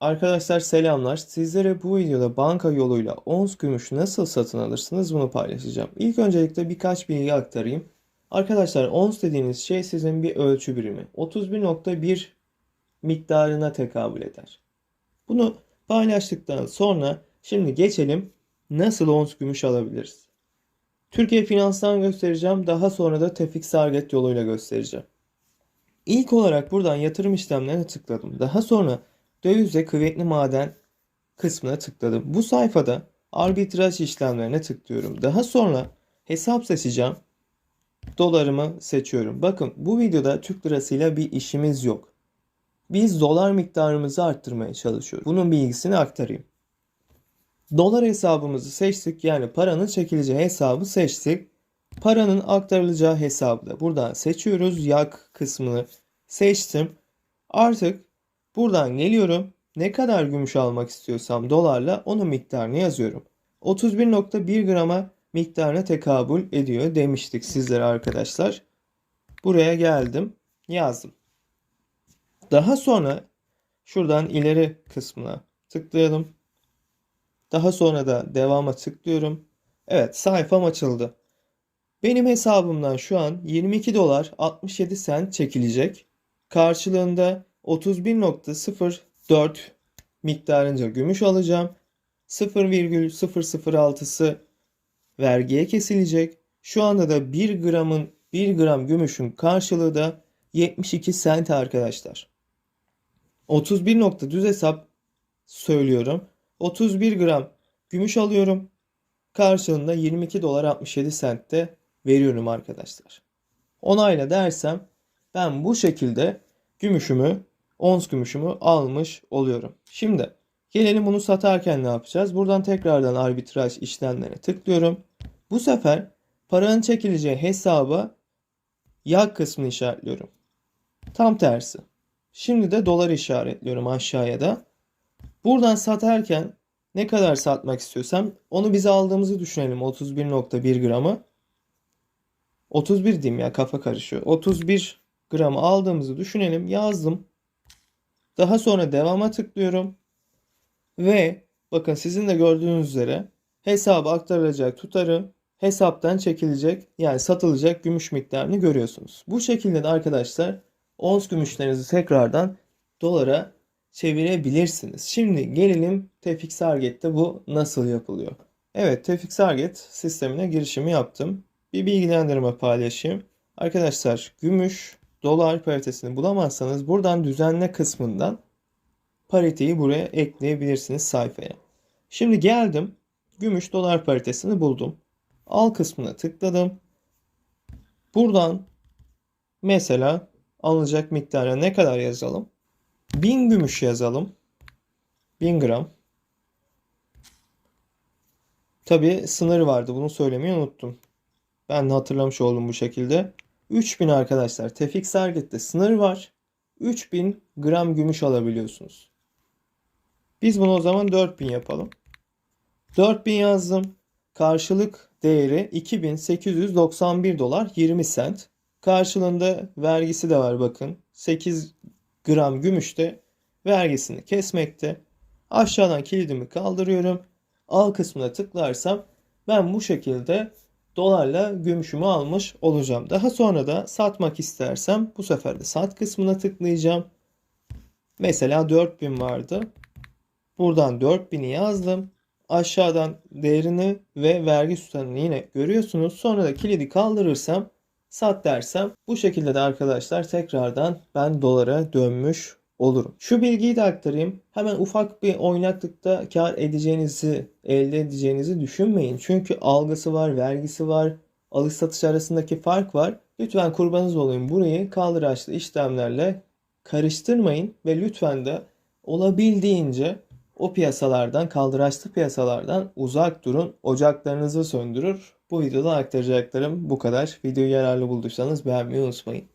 Arkadaşlar selamlar. Sizlere bu videoda banka yoluyla ons gümüş nasıl satın alırsınız bunu paylaşacağım. İlk öncelikle birkaç bilgi aktarayım. Arkadaşlar ons dediğiniz şey sizin bir ölçü birimi. 31.1 miktarına tekabül eder. Bunu paylaştıktan sonra şimdi geçelim nasıl ons gümüş alabiliriz. Türkiye Finans'tan göstereceğim. Daha sonra da Tefik Sarget yoluyla göstereceğim. İlk olarak buradan yatırım işlemlerine tıkladım. Daha sonra döviz ve kuvvetli maden kısmına tıkladım. Bu sayfada arbitraj işlemlerine tıklıyorum. Daha sonra hesap seçeceğim. Dolarımı seçiyorum. Bakın bu videoda Türk lirasıyla bir işimiz yok. Biz dolar miktarımızı arttırmaya çalışıyoruz. Bunun bilgisini aktarayım. Dolar hesabımızı seçtik. Yani paranın çekileceği hesabı seçtik. Paranın aktarılacağı hesabı da buradan seçiyoruz. Yak kısmını seçtim. Artık buradan geliyorum. Ne kadar gümüş almak istiyorsam dolarla onun miktarını yazıyorum. 31.1 grama miktarına tekabül ediyor demiştik sizlere arkadaşlar. Buraya geldim. Yazdım. Daha sonra şuradan ileri kısmına tıklayalım. Daha sonra da devama tıklıyorum. Evet sayfam açıldı. Benim hesabımdan şu an 22 dolar 67 sent çekilecek. Karşılığında 31.04 miktarınca gümüş alacağım. 0,006'sı vergiye kesilecek. Şu anda da 1 gramın 1 gram gümüşün karşılığı da 72 sent arkadaşlar. 31 nokta düz hesap söylüyorum. 31 gram gümüş alıyorum. Karşılığında 22 dolar 67 sent de veriyorum arkadaşlar. Onayla dersem ben bu şekilde gümüşümü, ons gümüşümü almış oluyorum. Şimdi gelelim bunu satarken ne yapacağız? Buradan tekrardan arbitraj işlemlerine tıklıyorum. Bu sefer paranın çekileceği hesaba yak kısmını işaretliyorum. Tam tersi. Şimdi de dolar işaretliyorum aşağıya da. Buradan satarken ne kadar satmak istiyorsam onu bize aldığımızı düşünelim 31.1 gramı. 31 diyeyim ya kafa karışıyor. 31 gramı aldığımızı düşünelim. Yazdım. Daha sonra devama tıklıyorum. Ve bakın sizin de gördüğünüz üzere hesaba aktarılacak tutarı hesaptan çekilecek yani satılacak gümüş miktarını görüyorsunuz. Bu şekilde de arkadaşlar ons gümüşlerinizi tekrardan dolara çevirebilirsiniz. Şimdi gelelim Tefik Sarget'te bu nasıl yapılıyor? Evet Tefik Sarget sistemine girişimi yaptım. Bir bilgilendirme paylaşayım. Arkadaşlar gümüş dolar paritesini bulamazsanız buradan düzenle kısmından pariteyi buraya ekleyebilirsiniz sayfaya. Şimdi geldim. Gümüş dolar paritesini buldum. Al kısmına tıkladım. Buradan mesela alınacak miktara ne kadar yazalım? 1000 gümüş yazalım. 1000 gram. Tabi sınır vardı. Bunu söylemeyi unuttum. Ben de hatırlamış oldum bu şekilde. 3000 arkadaşlar. Tefik Sarget'te sınır var. 3000 gram gümüş alabiliyorsunuz. Biz bunu o zaman 4000 yapalım. 4000 yazdım. Karşılık değeri 2891 dolar 20 sent. Karşılığında vergisi de var bakın. 8 gram gümüşte vergisini kesmekte. Aşağıdan kilidimi kaldırıyorum. Al kısmına tıklarsam ben bu şekilde dolarla gümüşümü almış olacağım. Daha sonra da satmak istersem bu sefer de sat kısmına tıklayacağım. Mesela 4000 vardı. Buradan 4000'i yazdım. Aşağıdan değerini ve vergi tutarını yine görüyorsunuz. Sonra da kilidi kaldırırsam sat dersem bu şekilde de arkadaşlar tekrardan ben dolara dönmüş olurum. Şu bilgiyi de aktarayım. Hemen ufak bir oynaklıkta kar edeceğinizi, elde edeceğinizi düşünmeyin. Çünkü algısı var, vergisi var, alış satış arasındaki fark var. Lütfen kurbanınız olayım burayı kaldıraçlı işlemlerle karıştırmayın ve lütfen de olabildiğince o piyasalardan, kaldıraçlı piyasalardan uzak durun. Ocaklarınızı söndürür. Bu videoda aktaracaklarım bu kadar. Videoyu yararlı bulduysanız beğenmeyi unutmayın.